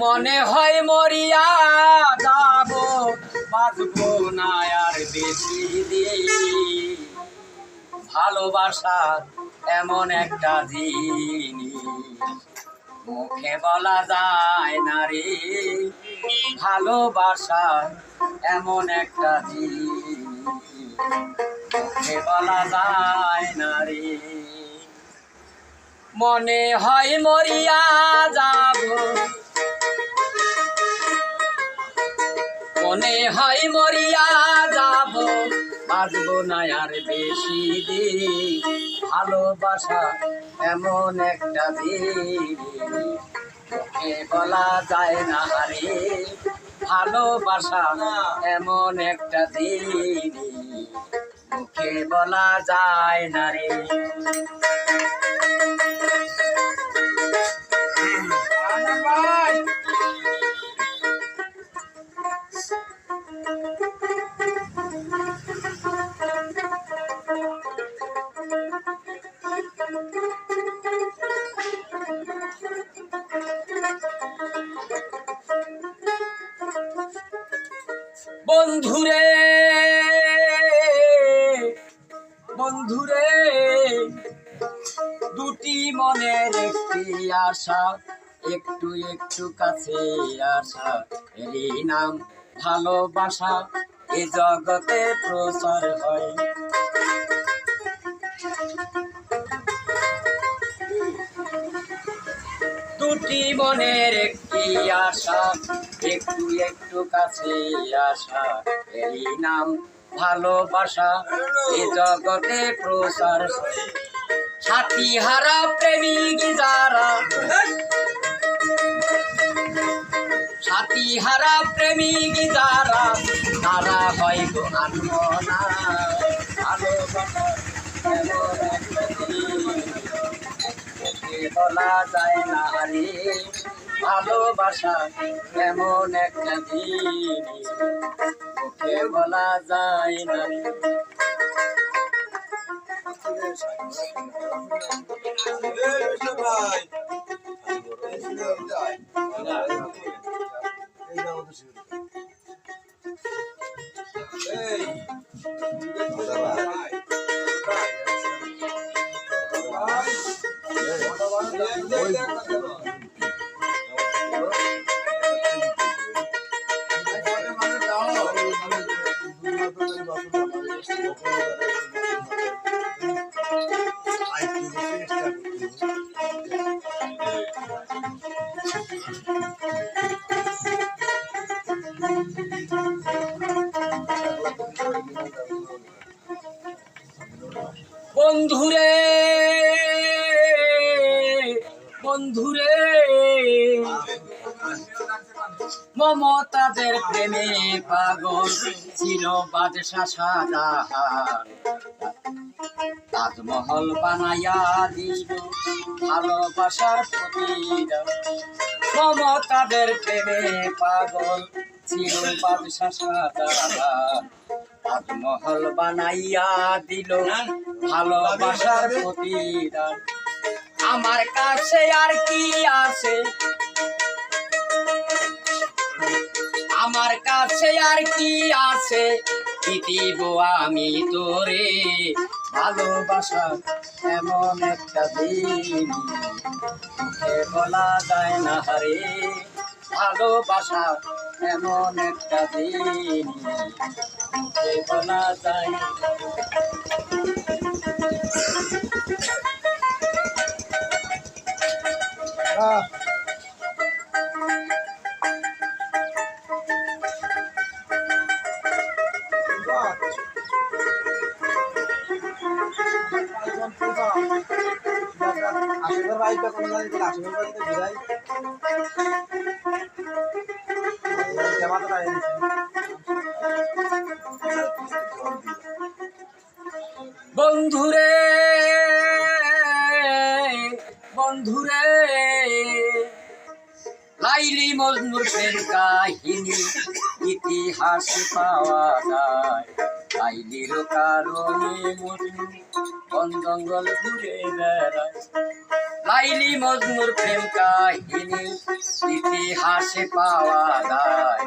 মনে হয় মরিয়া যাব, বাঁচব না আর বেশি দিন। ভালোবাসা এমন একটা জিনিস, মুখে বলা যায় না রে। ভালোবাসা এমন একটা জিনিস, মুখে বলা যায় না রে। মনে হয় মরিয়া যাব মনে হয় মরিয়া যাব। বাঁচব না আর বেশি দিন। ভালোবাসা এমন একটা দিন। বলা যায় না রে ভালোবাসা এমন একটা দিন। মুখে বলা যায় না রে। বন্ধুরে বন্ধুরে, দুটি মনের একটি আশা, একটু একটু কাছে আসা, এরই নাম ভালোবাসা, এ জগতে প্রচার হয়। দুটি মনের একটি আশা একটু একটু কাছে আসা, এই নাম ভালোবাসা এ জগতে প্রসার সাথী হারা প্রেমিক যারা সাথী হারা প্রেমিক যারা তারা হয় গো মুখে বলা যায় না রে। ভালোবাসা এমন একটা জিনিস মুখে বলা যায় না বন্ধুরে বন্ধুরে মমতাজের প্রেমে পাগল ছিল বাদশাহ শাহজাহান তাজমহল বানাইয়া দিল ভালোবাসার প্রতিদান। মমতাজের প্রেমে পাগল ছিল বাদশাহ শাহজাহান তাজমহল বানাইয়া দিল। ভালোবাসার প্রতিদান। আমার কাছে আর কি আছে? আমার কাছে আর কি আছে? কি দিব আমি তোরে? ভালোবাসা এমন একটা দিন। বলা যায় না হারে। ভালোবাসা এমন একটা দিন। না বলা যায় বন্ধুরে বন্ধুরে, লাইলি মজনুর প্রেম কাহিনী ইতিহাসে পাওয়া যায়। লাইলির কারণে মজনু বন জঙ্গল ঘুরে বেড়ায়। লাইলি মজনুর প্রেম কাহিনী, ইতিহাসে পাওয়া যায়।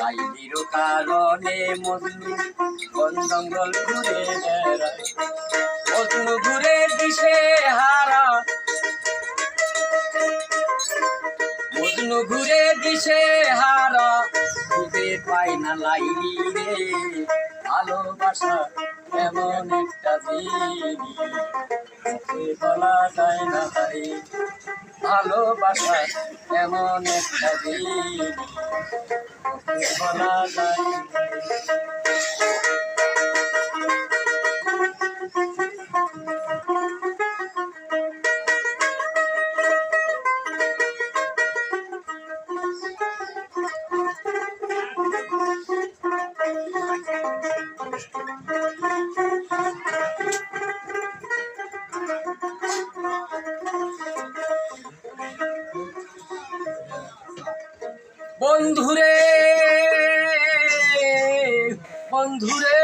লাইলির কারণে মজনু বন জঙ্গল ঘুরে মজনু ঘুরে দিশে হারা। মজনু ঘুরে দিশে হারা। খুঁজে পাই না লাইলি রে। ভালোবাসা এমন একটা মুখে বলা যায় না তাই। ভালোবাসা এমন একটা দিন। বলা যায় বন্ধুরে বন্ধুরে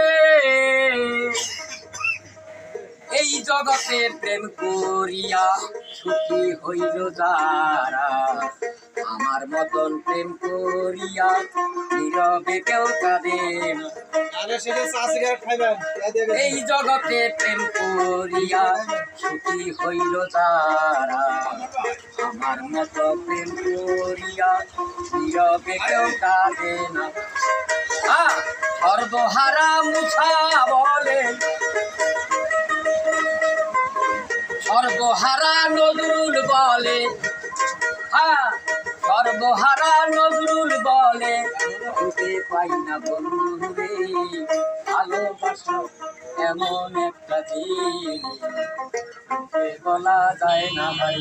এই জগতে প্রেম করিয়া সুখী হইল যারা। আমার মতন প্রেম করিয়া নীরবে কেউ কাঁদে এই জগতে প্রেম করিয়া সুখী হইল যারা। আমার মতো প্রেম করিয়া নীরবে কেউ কাঁদে না। সর্বহারা মুছা বলে। সর্বহারা নজরুল বলে। সর্বহারা নজরুল বলে খুঁজে পাই না বন্ধু রে ভালোবাসা এমন একটা জিনিস বলা যায় না ভাই,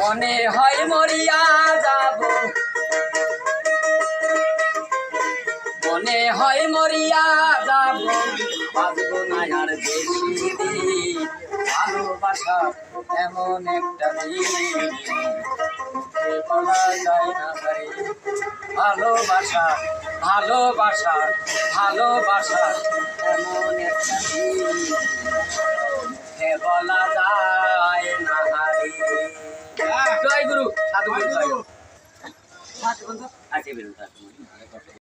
মনে হয় মরিয়া যাব। মনে হয় মরিয়া যাব, বাঁচব না আর বেশি দিন। ভালোবাসা এমন একটা জিনিস মুখে বলা যায় না ভাই ভালোবাসা ভালোবাসা ভালোবাসা এমন একটা জিনিস বলা যায় না হারি। জয় গুরু। সাধু গুরু। আচ্ছা বেরোন